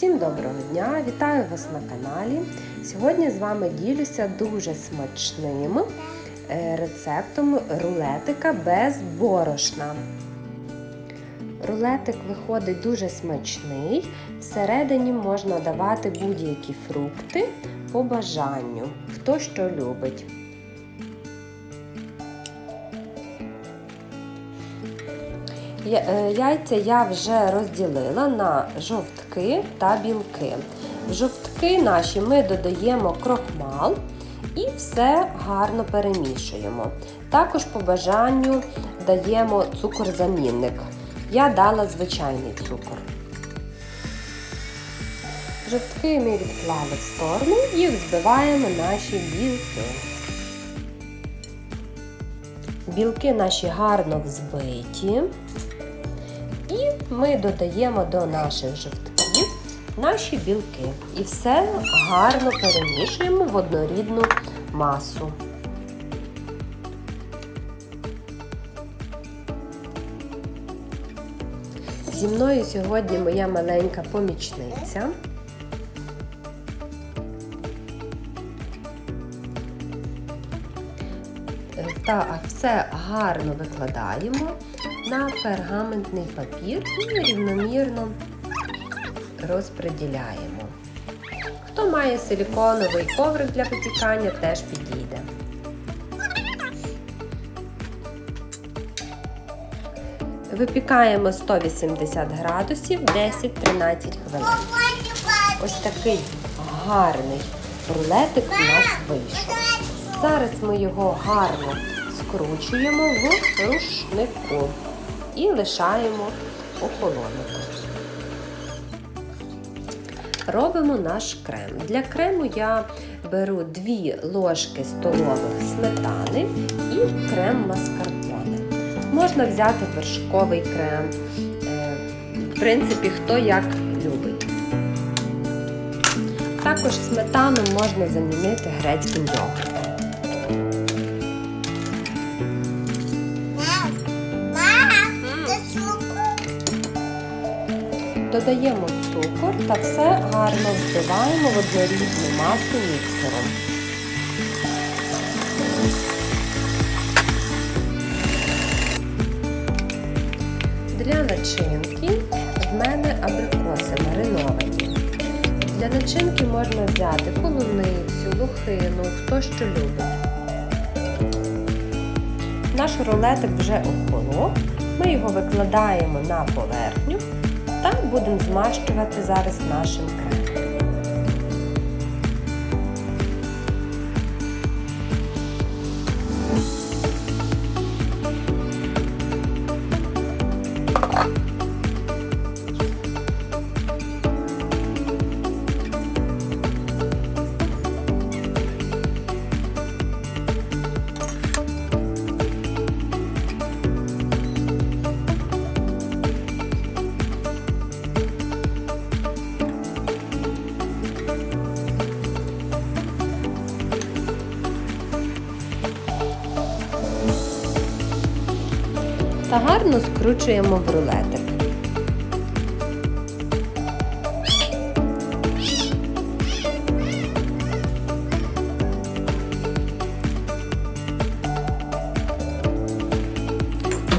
Всім доброго дня! Вітаю вас на каналі. Сьогодні з вами ділюся дуже смачним е, рецептом рулетика без борошна. Рулетик виходить дуже смачний. Всередині можна давати будь-які фрукти по бажанню, хто що любить. Яйця я вже розділила на жовтки та білки. В жовтки наші ми додаємо крохмал і все гарно перемішуємо. Також по бажанню даємо цукор-замінник. Я дала звичайний цукор. Жовтки ми відклали в сторону і взбиваємо наші білки. Білки наші гарно взбиті. Ми додаємо до наших жовтків наші білки. І все гарно перемішуємо в однорідну масу. Зі мною сьогодні моя маленька помічниця. Та все гарно викладаємо на пергаментний папір і рівномірно розподіляємо. Хто має силіконовий коврик для випікання, теж підійде. Випікаємо 180 градусів 10-13 хвилин. Ось такий гарний рулетик у нас вийшов. Зараз ми його гарно скручуємо в рушнику і лишаємо охолонути. Робимо наш крем. Для крему я беру 2 ложки столових сметани і крем маскарпоне. Можна взяти вершковий крем, е, в принципі, хто як любить. Також сметану можна замінити грецьким йогуртом. Додаємо цукор та все гарно взбиваємо в однорідну масу міксером. Для начинки в мене абрикоси мариновані. Для начинки можна взяти полуницю, лухину, хто що любить. Наш рулетик вже охолов. Ми його викладаємо на поверхню та будемо змащувати зараз нашим кремом. Та гарно скручуємо в рулетик.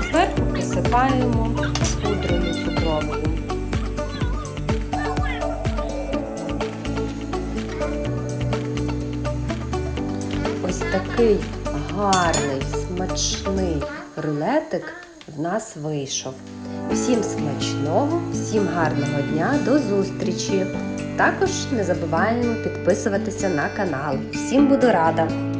Зверху присипаємо пудрою цукровою. Ось такий гарний, смачний рулетик в нас вийшов. Всім смачного, всім гарного дня, до зустрічі! Також не забуваємо підписуватися на канал. Всім буду рада!